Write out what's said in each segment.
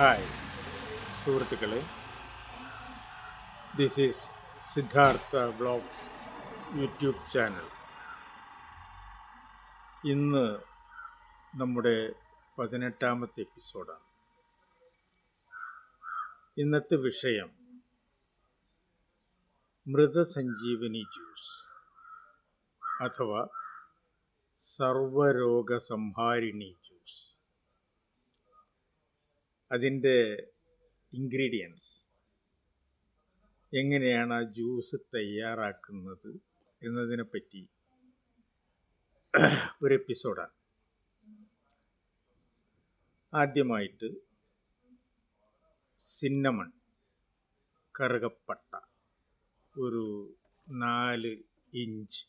Hi സുഹൃത്തുക്കളെ. This is Siddhartha blogs YouTube channel ഇന്ന് നമ്മുടെ പതിനെട്ടാമത്തെ എപ്പിസോഡാണ് ഇന്നത്തെ വിഷയം മൃതസഞ്ജീവനി ജ്യൂസ് അഥവാ സർവരോഗ സംഹാരിണി ജ്യൂസ്. അതിന്റെ ഇൻഗ്രീഡിയൻസ് എങ്ങനെയാണ് ആ ജ്യൂസ് തയ്യാറാക്കുന്നത് എന്നതിനെപ്പറ്റി ഒരു എപ്പിസോഡാണ് ആദ്യമായിട്ട് സിന്നമൺ കറുകപ്പട്ട ഒരു നാല് ഇഞ്ച്.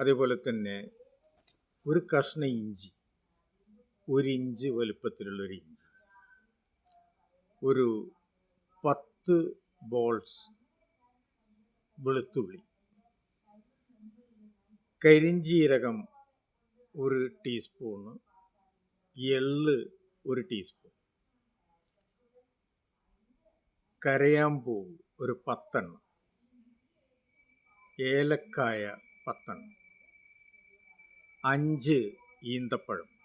അതേപോലെ തന്നെ ഒരു കഷ്ണ ഇഞ്ചി. ഒരു ഇഞ്ച് വലുപ്പത്തിലുള്ള ഒരു ഇഞ്ച്. ഒരു പത്ത് ബോൾസ് വെളുത്തുള്ളി. കരിഞ്ചീരകം ഒരു ടീസ്പൂണ്. എള്ള് ഒരു ടീസ്പൂൺ കരയാമ്പൂ ഒരു പത്തെണ്ണം. ഏലക്കായ പത്തെണ്ണം. അഞ്ച് ഈന്തപ്പഴം.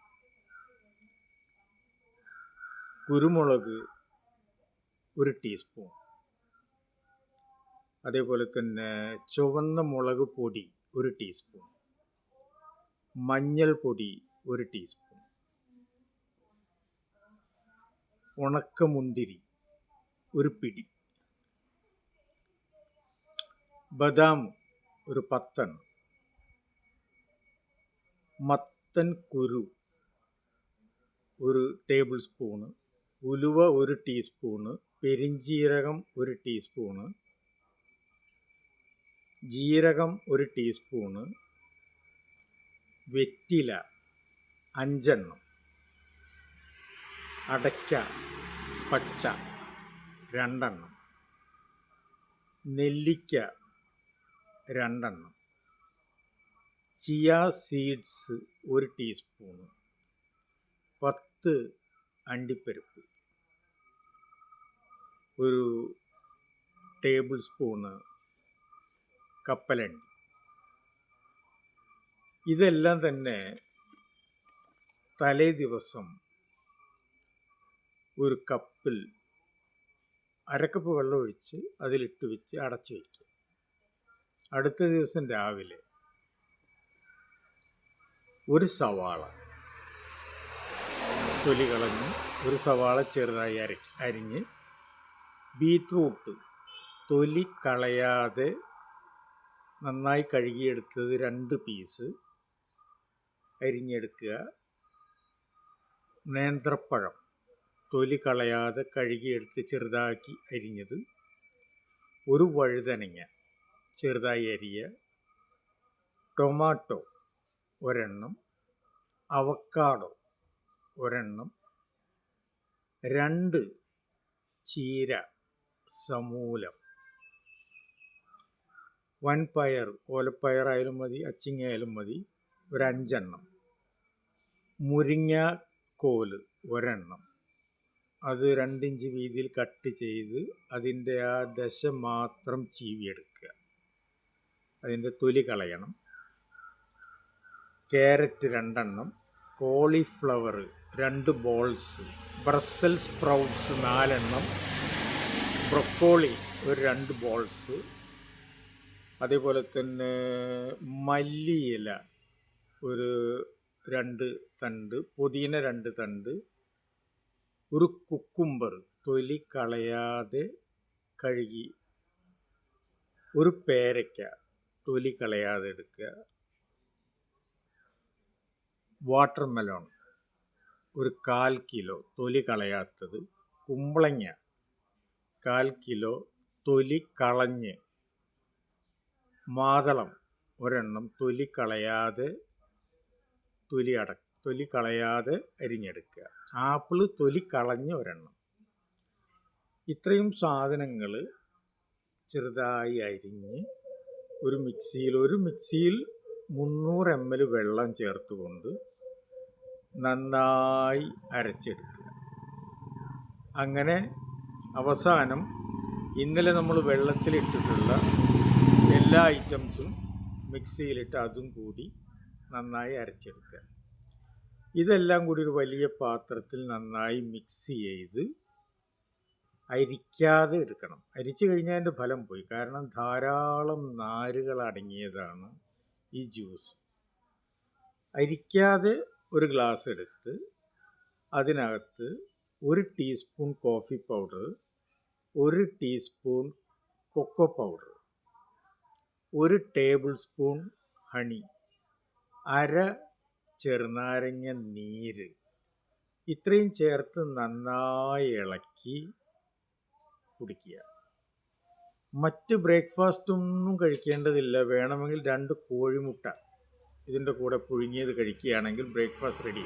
കുരുമുളക് ഒരു ടീസ്പൂൺ അതേപോലെ തന്നെ ചുവന്ന മുളക് പൊടി ഒരു ടീസ്പൂൺ മഞ്ഞൾപ്പൊടി ഒരു ടീസ്പൂൺ ഉണക്കമുന്തിരി ഒരു പിടി. ബദാം ഒരു പത്തെണ്ണം. മത്തൻ കുരു ഒരു ടേബിൾ സ്പൂണ് ഉലുവ ഒരു ടീസ്പൂണ് പെരിഞ്ജീരകം ഒരു ടീസ്പൂണ് ജീരകം ഒരു ടീസ്പൂണ് വെറ്റില അഞ്ചെണ്ണം അടയ്ക്ക പച്ച രണ്ടെണ്ണം നെല്ലിക്ക രണ്ടെണ്ണം ചിയ സീഡ്സ് ഒരു ടീസ്പൂണ് പത്ത് അണ്ടിപ്പരിപ്പ്. ഒരു ടേബിൾ സ്പൂണ് കപ്പലണ്ടി. ഇതെല്ലാം തന്നെ തലേ ദിവസം ഒരു കപ്പിൽ അരക്കപ്പ് വെള്ളം ഒഴിച്ച് അതിലിട്ട് വെച്ച് അടച്ചു വയ്ക്കുക അടുത്ത ദിവസം രാവിലെ ഒരു സവാള തൊലി കളഞ്ഞ് ഒരു സവാള ചെറുതായി അര അരിഞ്ഞ് ബീറ്റ്റൂട്ട് തൊലി കളയാതെ നന്നായി കഴുകിയെടുത്തത് രണ്ട് പീസ് അരിഞ്ഞെടുക്കുക. നേന്ത്രപ്പഴം തൊലി കളയാതെ കഴുകിയെടുത്ത് ചെറുതാക്കി അരിഞ്ഞത്. ഒരു വഴുതനങ്ങ ചെറുതായി അരിയ. ടൊമാറ്റോ ഒരെണ്ണം. അവക്കാഡോ ഒരെണ്ണം. രണ്ട് ചീര സമൂലം. വൻപയർ ഓലപ്പയറായാലും മതി അച്ചിങ്ങയായാലും മതി ഒരഞ്ചെണ്ണം. മുരിങ്ങ കോൽ ഒരെണ്ണം. അത് രണ്ടിഞ്ച് വീതിയിൽ കട്ട് ചെയ്ത് അതിന്റെ ആ ദശ മാത്രം ചീവിയെടുക്കുക. അതിന്റെ തൊലി കളയണം. ക്യാരറ്റ് രണ്ടെണ്ണം കോളിഫ്ലവർ രണ്ട് ബോൾസ് ബ്രസൽ സ്പ്രൗട്ട്സ് നാലെണ്ണം ബ്രൊക്കോളി ഒരു രണ്ട് ബോൾസ്. അതേപോലെ തന്നെ മല്ലിയില ഒരു രണ്ട് തണ്ട് പുതിന രണ്ട് തണ്ട് ഒരു കുക്കുംബർ തൊലി കളയാതെ കഴുകി ഒരു പേരയ്ക്ക തൊലി കളയാതെ എടുക്കുക വാട്ടർ മെലോൺ ഒരു കാൽ കിലോ തൊലി കളയാത്തത് കുമ്പളങ്ങ കാൽ കിലോ തൊലി കളഞ്ഞ് മാതളം ഒരെണ്ണം തൊലി കളയാതെ തൊലി അട തൊലി കളയാതെ അരിഞ്ഞെടുക്കുക. ആപ്പിൾ തൊലി കളഞ്ഞ ഒരെണ്ണം. ഇത്രയും സാധനങ്ങൾ ചെറുതായി അരിഞ്ഞ് ഒരു മിക്സിയിൽ ഒരു മിക്സിയിൽ മുന്നൂറ് എം എൽ വെള്ളം ചേർത്തുകൊണ്ട് നന്നായി അരച്ചെടുക്കുക. അങ്ങനെ അവസാനം ഇന്നലെ നമ്മൾ വെള്ളത്തിലിട്ടിട്ടുള്ള എല്ലാ ഐറ്റംസും മിക്സിയിലിട്ട് അതും കൂടി നന്നായി അരച്ചെടുക്കുക. ഇതെല്ലാം കൂടി ഒരു വലിയ പാത്രത്തിൽ നന്നായി മിക്സ് ചെയ്ത് അരിക്കാതെ എടുക്കണം. അരിച്ചു കഴിഞ്ഞാൽ അതിന്റെ ഫലം പോയി. കാരണം ധാരാളം നാരുകൾ അടങ്ങിയതാണ് ഈ ജ്യൂസ് അരിക്കാതെ ഒരു ഗ്ലാസ് എടുത്ത് അതിനകത്ത് ഒരു ടീസ്പൂൺ കോഫി പൗഡർ ഒരു ടീസ്പൂൺ കൊക്കോ പൗഡർ ഒരു ടേബിൾ സ്പൂൺ ഹണി അര ചെറുനാരങ്ങ നീര് ഇത്രയും ചേർത്ത് നന്നായി ഇളക്കി കുടിക്കുക. മറ്റ് ബ്രേക്ക്ഫാസ്റ്റ് ഒന്നും കഴിക്കേണ്ടതില്ല. വേണമെങ്കിൽ രണ്ട് കോഴിമുട്ട ഇതിന്റെ കൂടെ പുഴുങ്ങിയത് കഴിക്കുകയാണെങ്കിൽ ബ്രേക്ക്ഫാസ്റ്റ് റെഡി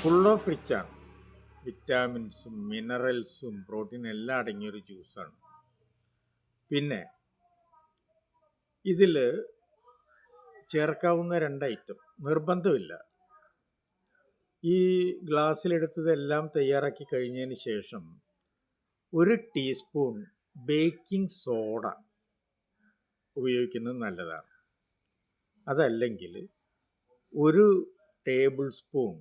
ഫുൾ ഓഫ് റിച്ചാണ് വിറ്റാമിൻസും മിനറൽസും പ്രോട്ടീൻ എല്ലാം അടങ്ങിയൊരു ജ്യൂസാണ് പിന്നെ ഇതിൽ ചേർക്കാവുന്ന രണ്ട് ഐറ്റം നിർബന്ധമില്ല. ഈ ഗ്ലാസ്സിലെടുത്തതെല്ലാം തയ്യാറാക്കി കഴിഞ്ഞതിന് ശേഷം ഒരു ടീസ്പൂൺ ബേക്കിംഗ് സോഡ ഉപയോഗിക്കുന്നത് നല്ലതാണ്. അതല്ലെങ്കിൽ ഒരു table spoon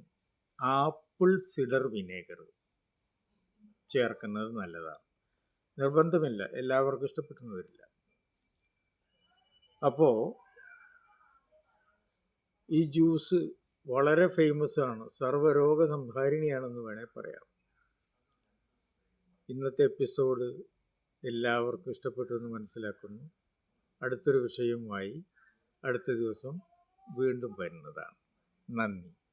apple cider vinegar ചേർക്കുന്നത് നല്ലതാണ്. നിർബന്ധമില്ല. എല്ലാവർക്കും ഇഷ്ടപ്പെട്ടെന്ന് വരില്ല. അപ്പോൾ ഈ ജ്യൂസ് വളരെ ഫേമസ് ആണ് സർവരോഗ സംഹാരിണിയാണെന്ന് വേണേൽ പറയാം. ഇന്നത്തെ എപ്പിസോഡ് എല്ലാവർക്കും ഇഷ്ടപ്പെട്ടു എന്ന് മനസ്സിലാക്കുന്നു. അടുത്തൊരു വിഷയവുമായി അടുത്ത ദിവസം വീണ്ടും വരുന്നതാണ്. നന്ദി.